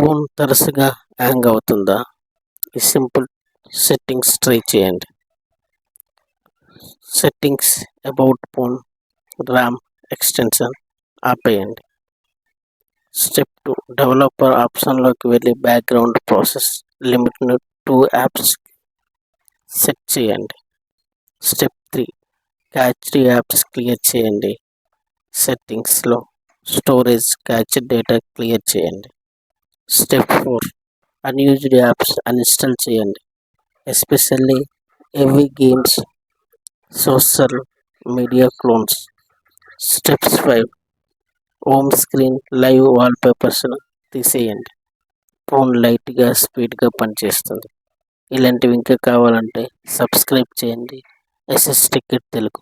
Phone తరచుగా hang అవుతుందా? ఈ సింపుల్ సెట్టింగ్స్ ట్రై చేయండి. Settings about phone RAM extension ఆపేయండి. స్టెప్ టూ డెవలపర్ ఆప్షన్లోకి వెళ్ళి బ్యాక్గ్రౌండ్ ప్రాసెస్ లిమిట్ను టూ యాప్స్ సెట్ చేయండి. Step three cached apps clear చేయండి. సెట్టింగ్స్లో స్టోరేజ్ క్యాచ్ డేటా క్లియర్ చేయండి. Step four unused apps uninstall చేయండి especially heavy games social media clones steps five home screen live వాల్పేపర్స్ను తీసేయండి phone లైట్గా స్పీడ్గా పనిచేస్తుంది. ఇలాంటివి ఇంకా కావాలంటే సబ్స్క్రైబ్ చేయండి. SS ticket Telugu.